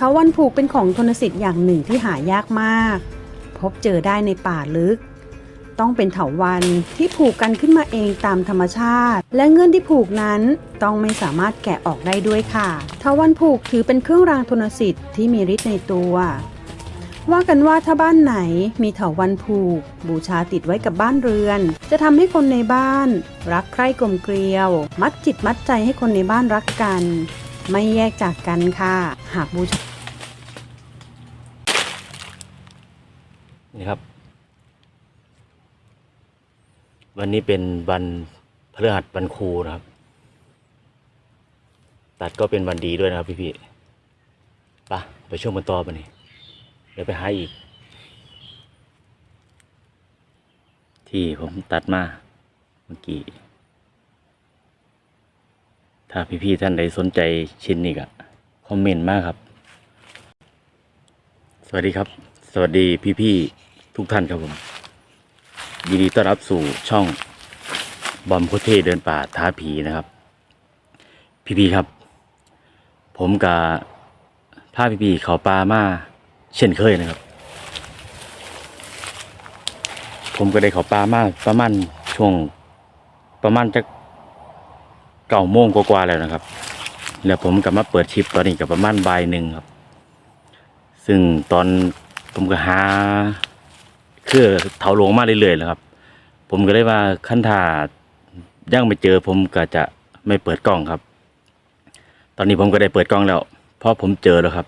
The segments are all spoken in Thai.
เถาวันผูกเป็นของทนสิทธิ์อย่างหนึ่งที่หายากมาก พบเจอได้ในป่าลึก ต้องเป็นเถาวันที่ผูกกันขึ้นมาเองตามธรรมชาติ และเงื่อนที่ผูกนั้นต้องไม่สามารถแกะออกได้ด้วยค่ะเถาวันผูกถือเป็นเครื่องรางทนสิทธิ์ที่มีฤทธิ์ในตัว ว่ากันว่าถ้าบ้านไหนมีเถาวันผูก บูชาติดไว้กับบ้านเรือน จะทำให้คนในบ้าน รักใคร่กลมเกลียว มัดจิตมัดใจให้คนในบ้านรักกัน ไม่แยกจากกันค่ะ หากบูชา นี่ครับ วันนี้เป็นวันพฤหัสวันครูนะครับ ตัดก็เป็นวันดีด้วยนะครับพี่ๆไปะไปช่วงบนต่อไปนี่เดี๋ยวไปหาอีก ที่ผมตัดมาเมื่อกี้ ถ้าพี่ๆท่านใดสนใจชิ้นนี้ก็คอมเมนต์มากครับ สวัสดีครับ สวัสดีพี่ๆ ทุกท่านครับผมยินดีต้อนรับสู่ช่องบอมโคเทเดินป่าท้าผีนะครับ พี่ๆครับ ผมกับพาพี่ๆเขาปลามาเช่นเคยนะครับ ผมก็ได้เขาปลามาประมาณช่วงประมาณจะเก้าโมงกว่าๆแล้วนะครับ แล้วผมกลับมาเปิดชิปตอนนี้กับประมาณบ่ายหนึ่งครับ ซึ่งตอนผมก็หา คือเถาลงมาเรื่อยๆแล้วครับ ผมก็เลยว่าขั้นถ้ายังไม่เจอผมก็จะไม่เปิดกล้องครับ ตอนนี้ผมก็ได้เปิดกล้องแล้วเพราะผมเจอแล้วครับ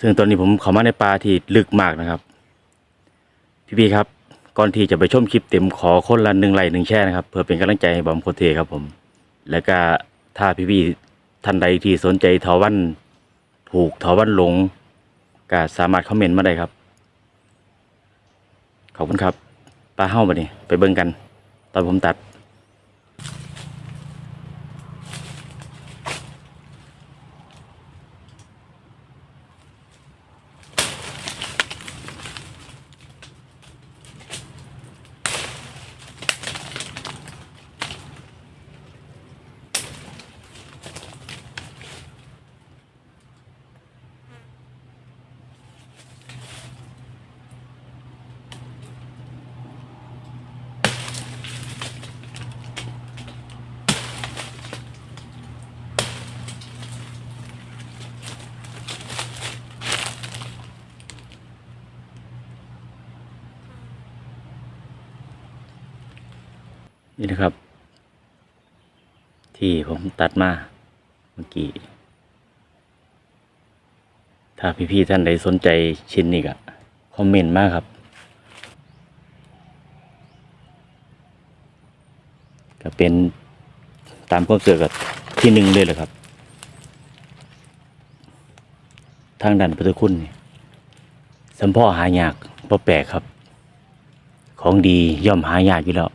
ซึ่งตอนนี้ผมเข้ามาในป่าที่ลึกมากนะครับ พี่ๆครับ ก่อนที่จะไปชมคลิปเต็มขอคนละหนึ่งไลค์หนึ่งแชร์นะครับ เพื่อเป็นกำลังใจให้บอมโคเทครับผม แล้วก็ถ้าพี่ๆท่านใดที่สนใจเถาวันผูกเถาวันหลงก็สามารถคอมเมนต์มาได้ครับ ขอบคุณครับปลาเฮ้ามานี่ไปเบิ่งกัน ตอนผมตัด นี่นะครับ ที่ผมตัดมาเมื่อกี้ ถ้าพี่ๆท่านใดสนใจชิ้นนี้ก็คอมเมนต์มากครับก็เป็นตามความเสื่อกับที่หนึ่งเลยแหละครับ ทางดันพุทธคุณนี่สัมพ่อหายากเพราะแปลกครับ ของดีย่อมหายากอยู่แล้ว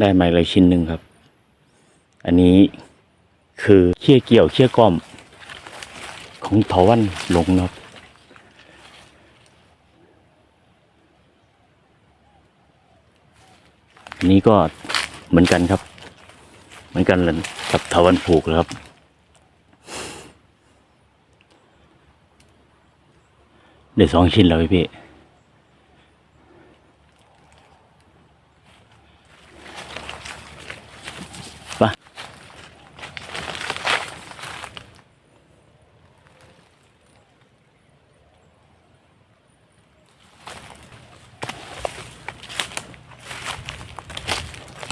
ได้มาเลยชิ้นหนึ่งครับ อันนี้คือเขี้ยเกี่ยวเขี้ยก้อม ของเถาวันหลงนะครับอันนี้ก็เหมือนกันครับ เหมือนกันเลยกับเถาวันผูกครับได้สองชิ้นแล้วพี่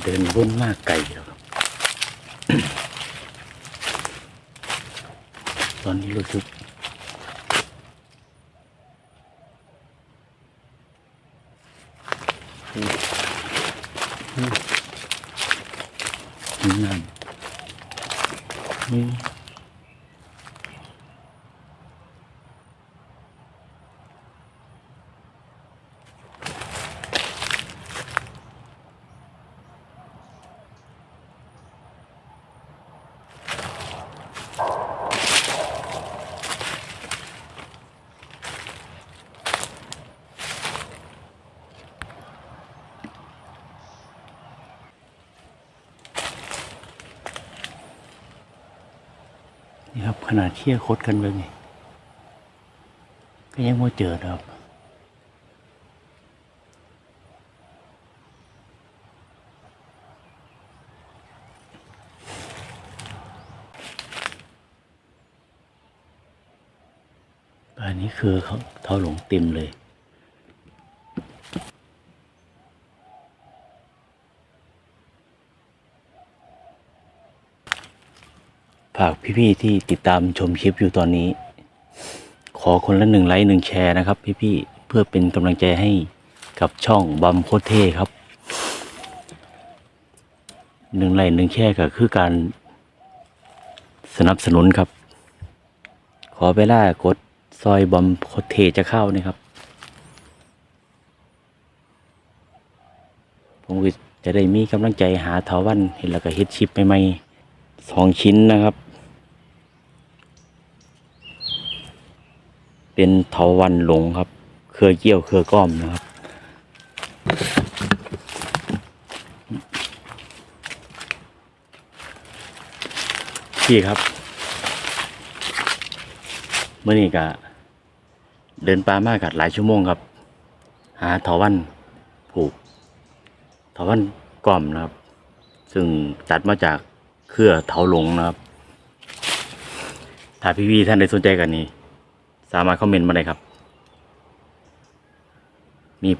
เดินวนมากไกลแล้วครับ ตอนนี้รู้สึกนี่นั่นนี่ นี่ครับขนาดเชี่ยคดกันเลยนี่ก็ยังไม่เจอครับอันนี้คือเขาเท้าหลงเต็มเลยากพี่ๆที่ติดตามชมคลิปอยู่ตอนนี้ ขอคนละหนึ่งไลค์หนึ่งแชร์นะครับ พี่ๆเพื่อเป็นกำลังใจให้กับช่องบัมโคเท่ครับหนึ่งไลค์หนึ่งแชร์ก็คือการสนับสนุนครับ ขอเวลากดซอยบอมโคเทจะเข้านะครับ ผมจะได้มีกำลังใจหาเทาวันเห็นแล้วก็เฮ็ดชิปใหม่ๆสองชิ้นนะครับ เป็นเถาวันหลงครับ เครือเกี้ยวเครือก้อมนะครับ พี่ครับเมื่อนี้ก็เดินป่ามากกัดหลายชั่วโมงครับ หาเถาวันผูกเถาวันกล่อมนะครับ ซึ่งตัดมาจากเครือเถาหลงนะครับ ถ้าพี่ๆท่านใดสนใจกันนี้ สามารถคอมเมนต์มาได้ครับ มี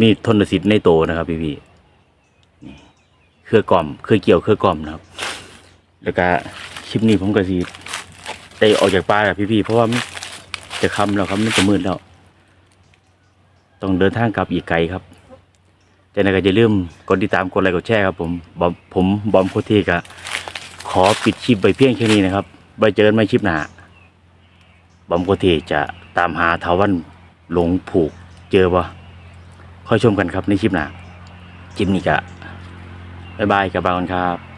มีทนสิทธิ์ในโตนะครับ พี่พี่นี่เครือกล่อมเครือเกี่ยวเครือกล่อมนะครับ แล้วก็คลิปนี้ผมก็สิได้ออกจากป่าแล้วพี่ๆเพราะว่าจะค่ำแล้วครับมันจะมืดแล้ว ต้องเดินทางกลับอีกไกลครับแต่นั้นก็อย่าลืมกดติดตามกดไลค์กดแชร์ครับผมบอมผมบอมโคตรทีกะขอปิดคลิปไปเพียงแค่นี้นะครับไว้เจอกันใหม่คลิปหน้า บอมโกเทจะตามหาทาวันหลงผูกเจอบ่ค่อยชมกันครับในคลิปหน้าคลิปนี้กะบ๊ายบายกับบางคนครับ